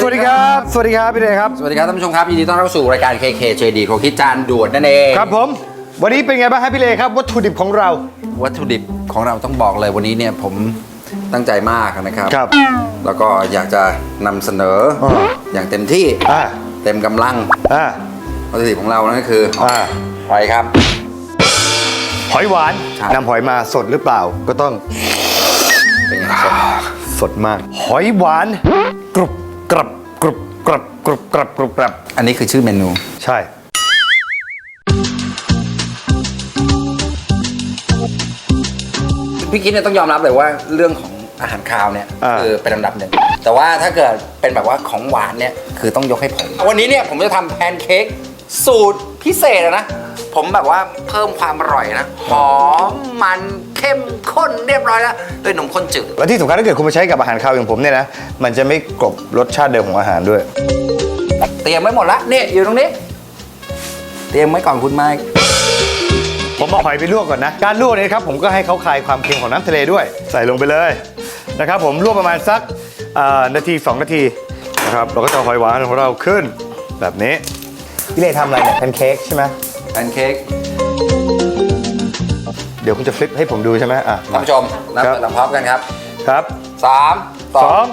สวัสดีครับ สวัสดีครับพี่เดชครับ สวัสดีครับท่านผู้ชมครับยินดีต้อนรับเข้าสู่รายการ KKJD โครัวคิดจานด่วนนั่นเองครับผม วันนี้เป็นไงบ้างครับพี่เลครับ วัตถุดิบของเรา วัตถุดิบของเราต้องบอกเลยวันนี้เนี่ยผมตั้งใจมากนะครับ ครับ แล้วก็อยากจะนำเสนออาอย่างเต็มที่อ่า เต็มกำลังอ่าวัตถุดิบของเรานั่นก็คืออ่าหอยครับ หอยหวานใช่นำหอยมาสดหรือเปล่าก็ต้องเป็นไงสดสดมาก หอยหวานกรุบ กรับกรุบกรับกรุบกรับกรุบกรับอันนี้คือชื่อเมนู ใช่ พี่คิดเนี่ยต้องยอมรับเลยว่าเรื่องของอาหารคาวเนี่ยอ่า คือเป็นลำดับหนึ่งแต่ว่าถ้าเกิดเป็นแบบว่าของหวานเนี่ยคือต้องยกให้ผม วันนี้เนี่ยผมจะทำแพนเค้กสูตร พิเศษอะนะ ผมแบบว่าเพิ่มความอร่อยนะ หอมมันเข้มข้นเรียบร้อยแล้วด้วยนมข้นจืด และที่สำคัญถ้าเกิดคุณมาใช้กับอาหารคาวอย่างผมเนี่ยนะมันจะไม่กลบรสชาติเดิมของอาหารด้วย เตรียมไว้หมดละเนี่ยอยู่ตรงนี้ เตรียมไว้ก่อนคุณไมค์ผมเอาหอยไปลวกก่อนนะ การลวกเนี่ยนะครับผมก็ให้เขาคลายความเค็มของน้ำทะเลด้วย ใส่ลงไปเลยนะครับผมลวกประมาณสักเอ่อนาที 2 นาทีนะครับเราก็จะเอาหอยหวานของเราขึ้นแบบนี้ พี่เล่ทำอะไรเนี่ยแพนเค้กใช่ไหมแพนเค้กเดี๋ยวคุณจะฟลิปให้ผมดูใช่ไหมอะท่านผู้ชมนับครับเราพร้อมกันครับครับสามสสออง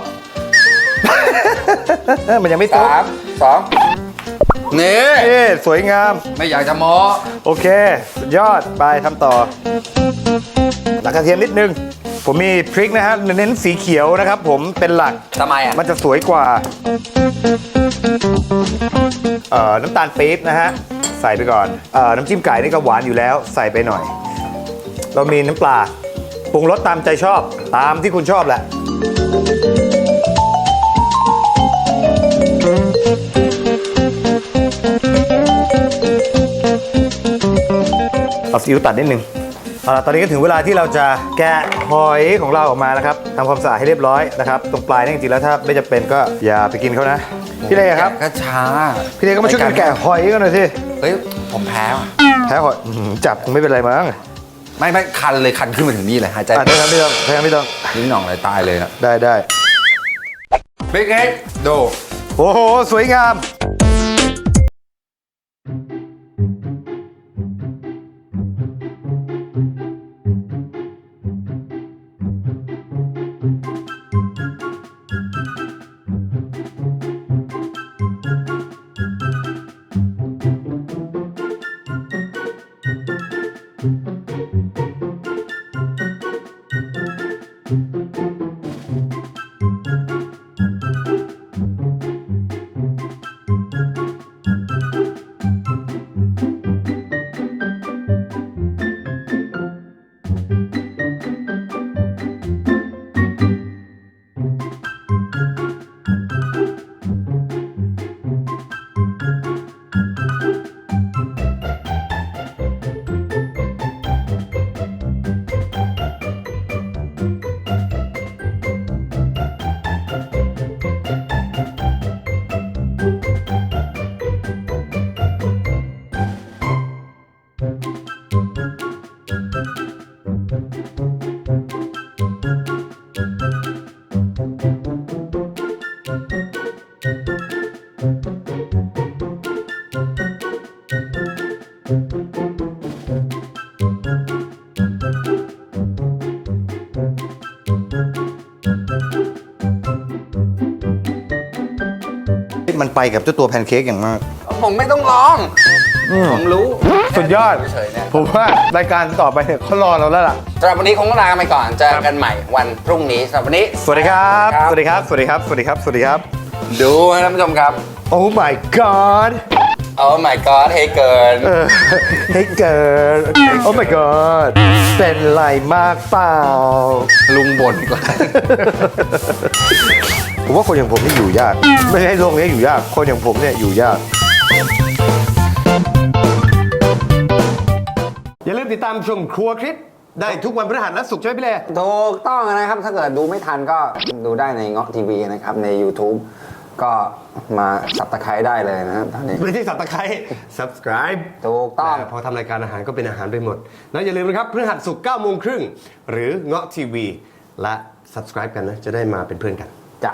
งมันยังไม่สุกสามสองนี่เอ๊ะสวยงาม ไม่อยากจะโม้โอเค สุดยอดไปทำต่อหลักกระเทียมนิดนึง ผมมีพริกนะฮะเน้นสีเขียวนะครับผมเป็นหลักทำไมอะมันจะสวยกว่าเอ่อ น้ำตาลปี๊บนะฮะใส่ไปก่อนเอ่อน้ำจิ้มไก่นี่ก็หวานอยู่แล้ว ใส่ไปหน่อย เรามีน้ำปลาปรุงรสตามใจชอบตามที่คุณชอบแหละเอาซีอิ๊วตัดนิดนึง เอาล่ะตอนนี้ก็ถึงเวลาที่เราจะแกะหอยของเราออกมาแล้วครับทำความสะอาดให้เรียบร้อยนะครับตรงปลายเนี่ยจริงๆแล้วถ้าไม่จำเป็นก็อย่าไปกินเขานะพี่เล่ครับก็ช้าพี่เล่ก็มาช่วยกันแกะหอยกันหน่อยสิเฮ้ยผมแพ้ว่ะแพ้หอยอื้อหือจับคงไม่เป็นไรมั้งไม่ไม่คันเลยคันขึ้นมาถึงนี่เลยหายใจอะได้ครับไม่ต้องได้ครับไม่ต้องนิ้งหน่องเลยตายเลยนะได้ได้ บิ๊กเอ็กดู โอ้โห สวยงาม มันไปกับเจ้าตัวแพนเค้กอย่างมาก ผมไม่ต้องลอง ผมรู้สุดยอด เฉยๆเนี่ยผมว่ารายการต่อไปเนี่ยเขารอเราแล้วล่ะ สำหรับวันนี้คงต้องลากันไปก่อน เจอกันใหม่วันพรุ่งนี้สำหรับวันนี้สวัสดีครับ สวัสดีครับ สวัสดีครับ สวัสดีครับ สวัสดีครับ ดูนะท่านผู้ชมครับ Oh my god Oh my god เฮ้ยเกินเออให้เกิด Oh my god เป็นไรมากเปล่า ลุงบ่นอีกแล้วผมว่าคนอย่างผมนี่อยู่ยาก ไม่ใช่โลกนี้อยู่ยาก คนอย่างผมเนี่ยอยู่ยาก อย่าลืมติดตามชมครัวคลิปได้ทุกวันพฤหัสและศุกร์ใช่ไหมพี่เล่ถูกต้องนะครับ ถ้าเกิดดูไม่ทันก็ดูได้ในเงาะทีวีนะครับ ใน YouTube ก็มาสับตะไคร้ได้เลยนะครับตอนนี้ ไม่ใช่สับตะไคร้ subscribe ถูกต้องแต่พอทำรายการอาหารก็เป็นอาหารไปหมด แล้วอย่าลืมนะครับพฤหัสศุกร์9โมงครึ่งหรือเงาะทีวี และ subscribe กันนะ จะได้มาเป็นเพื่อนกัน จ้ะ